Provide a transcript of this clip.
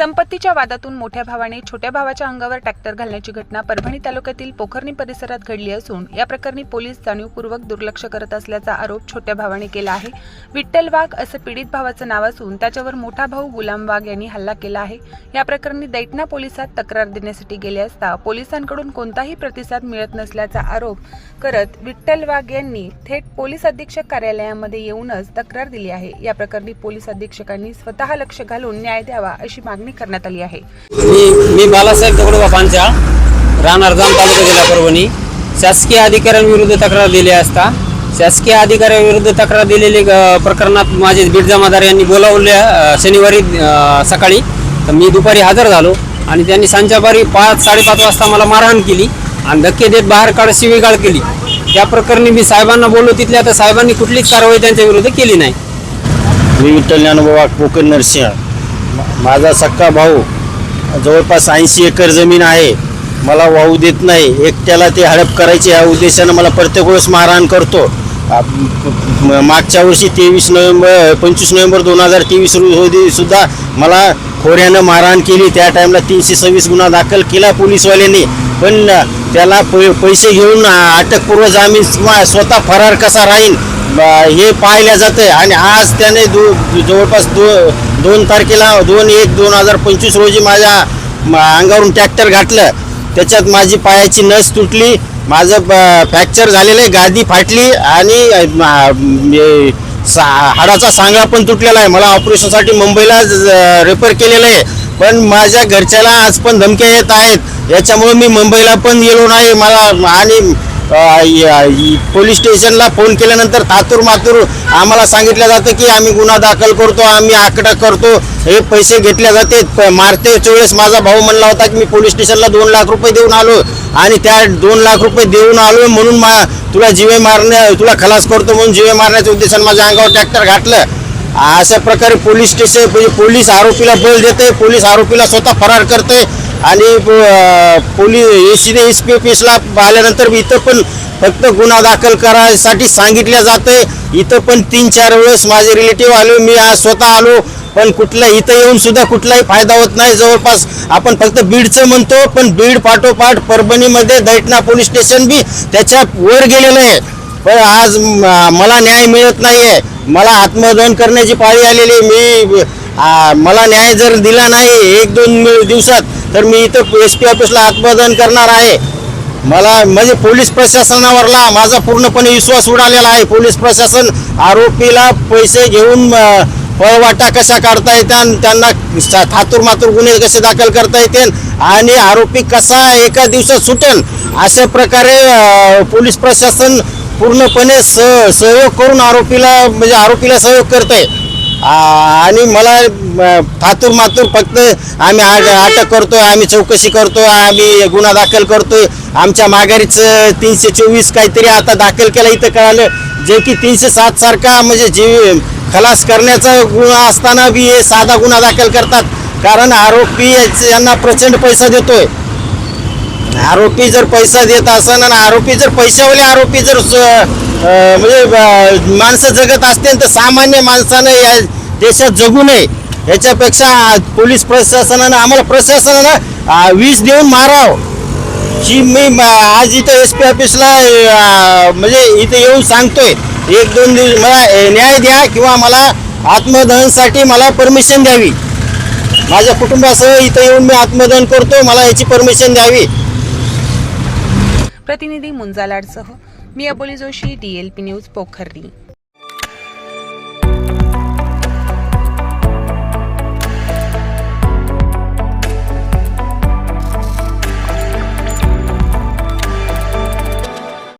संपत्तीच्या वादातून मोठ्या भावाने छोट्या भावाच्या अंगावर ट्रॅक्टर घालण्याची घटना परभणी तालुक्यातील पोखर्णी परिसरात घडली असून या प्रकरणी पोलीस जाणीवपूर्वक दुर्लक्ष करत असल्याचा आरोप छोट्या भावाने केला आहे. विठ्ठल वाघ असं पीडित भावाचं नाव असून त्याच्यावर मोठा भाऊ गुलाम वाघ यांनी हल्ला केला आहे. या प्रकरणी दैटना पोलिसात तक्रार देण्यासाठी गेले असता पोलिसांकडून कोणताही प्रतिसाद मिळत नसल्याचा आरोप करत विठ्ठल वाघ यांनी थेट पोलीस अधीक्षक कार्यालयामध्ये येऊनच तक्रार दिली आहे. या प्रकरणी पोलीस अधीक्षकांनी स्वतः लक्ष घालून न्याय द्यावा अशी मागणी करण्यात आली आहे. मी मी बालासाहेब दगडोबा पांचाळ राहणार जाम तालुका जिल्हा परभणी शासकीय अधिकाऱ्यांविरुद्ध तक्रार दिली असता शासकीय अधिकाऱ्यांविरुद्ध तक्रार दिलेली प्रकरणात माझे बीड जमादार यांनी बोलावले शनिवारी सकाळी. तर मी दुपारी हजर झालो आणि त्यांनी सांच्यापारी पाच साडेपाच वाजता मला मारहाण केली आणि धक्के देत बाहेर काढ शिवीगाळ केली. त्या प्रकरणी मी साहेबांना बोललो तिथल्या तर साहेबांनी कुठलीच कारवाई त्यांच्या विरुद्ध केली नाही. मी विठ्ठल ज्ञानोबा कोकण नरसिंह. माझा सक्का भाऊ जवळपास ऐंशी एकर जमीन आहे मला वाहू देत नाही. एकट्याला ते हडप करायचे या उद्देशानं मला प्रत्येक वेळेस मारहाण करतो. आ- मागच्या वर्षी तेवीस नोव्हेंबर पंचवीस नोव्हेंबर दोन हजार तेवीस रोजी सुद्धा मला खोऱ्यानं मारहाण केली. त्या टाईमला तीनशे सव्वीस गुन्हा दाखल केला पोलीसवाल्यांनी. पण त्याला पै- पैसे घेऊन अटकपूर्व जामीन किंवा स्वतः फरार कसा राहील ब- हे जातं आहे आणि आज त्याने दो जवळपास दो दोन तारखेला दोन एक दोन हजार पंचवीस रोजी माझ्या म- अंगावरून ट्रॅक्टर घातलं. त्याच्यात माझी पायाची नस तुटली. माझं ब- फ्रॅक्चर झालेलं आहे गादी फाटली आणि सा हाडाचा सांगा पण तुटलेला आहे. मला ऑपरेशनसाठी मुंबईला रेफर केलेलं आहे. पण माझ्या घरच्याला आज पण धमक्या येत आहेत. याच्यामुळे मी मुंबईला पण गेलो नाही. मला आणि पोलीस स्टेशनला फोन केल्यानंतर तातूर मातूर आम्हाला सांगितलं जातं की आम्ही गुन्हा दाखल करतो आम्ही आकडा करतो हे पैसे घेतले जाते प- मारते वेळेस माझा भाऊ म्हणला होता की मी पोलीस स्टेशनला दोन लाख रुपये देऊन आलो आणि त्या दोन लाख रुपये देऊन आलो म्हणून मा तुला जीवे मारण्या तुला खलास करतो म्हणून जीवे मारण्याच्या उद्देशाने माझ्या अंगावर ट्रॅक्टर घातलं. अशा प्रकारे पोलीस स्टेशन पोलीस आरोपीला बळ देते पोलीस आरोपीला स्वतः फरार करते आणि पोलीस एसीने सी एस पी ऑफिसला आल्यानंतर मी इथं पण फक्त गुन्हा दाखल करायसाठी सांगितलं जाते इथं पण तीन चार वेळेस माझे रिलेटिव्ह आलो मी आज स्वतः आलो पण कुठला इथं येऊन सुद्धा कुठलाही फायदा होत नाही. जवळपास आपण फक्त बीडचं म्हणतो पण बीड पाठोपाठ परभणीमध्ये दैटना पोलीस स्टेशन बी त्याच्या वर गेलेलं आहे. पण आज मला न्याय मिळत नाही आहे मला आत्मदहन करण्याची पाळी आलेली आहे. मी मला न्याय जर दिला नाही एक दोन दिवसात तर मी इथं एस पी ऑफिसला आत्मदहन करणार आहे. मला म्हणजे पोलीस प्रशासनावरला माझा पूर्णपणे विश्वास उडालेला आहे. पोलीस प्रशासन आरोपीला पैसे घेऊन पळवाटा कशा काढता येतात त्यांना थातूर मातूर गुन्हे कसे दाखल करता येतील आणि आरोपी कसा एका दिवसात सुटेल अशा प्रकारे पोलीस प्रशासन पूर्णपणे स सहयोग करून आरोपीला म्हणजे आरोपीला सहयोग करते आणि मला फातूर मातूर फक्त आम्ही आ- अटक करतोय आम्ही चौकशी करतोय आम्ही गुन्हा दाखल करतोय. आमच्या माघारीच तीनशे चोवीस काहीतरी आता दाखल केला इथं कळालं जे की तीनशे सात सारखा म्हणजे जीव खलास करण्याचा गुन्हा असताना बी हे साधा गुन्हा दाखल करतात. कारण आरोपी यांना प्रचंड पैसा देतोय. आरोपी जर पैसा देत असन आणि आरोपी जर पैशावाले आरोपी जर स- म्हणजे माणसं जगत असतील तर सामान्य माणसानं या देशात जगू नये. याच्यापेक्षा पोलीस प्रशासनानं आम्हाला प्रशासनानं वीज देऊन माराव. जी मी आज इथं एस पी ऑफिसला म्हणजे इथं येऊन सांगतोय एक दोन दिवस मला न्याय द्या किंवा मला आत्मदहनसाठी मला परमिशन द्यावी. माझ्या कुटुंबासह इथं येऊन मी आत्मदहन करतो मला याची परमिशन द्यावी. प्रतिनिधी मुंजालाडसह मी Aboli Joshi D L P news Pokharni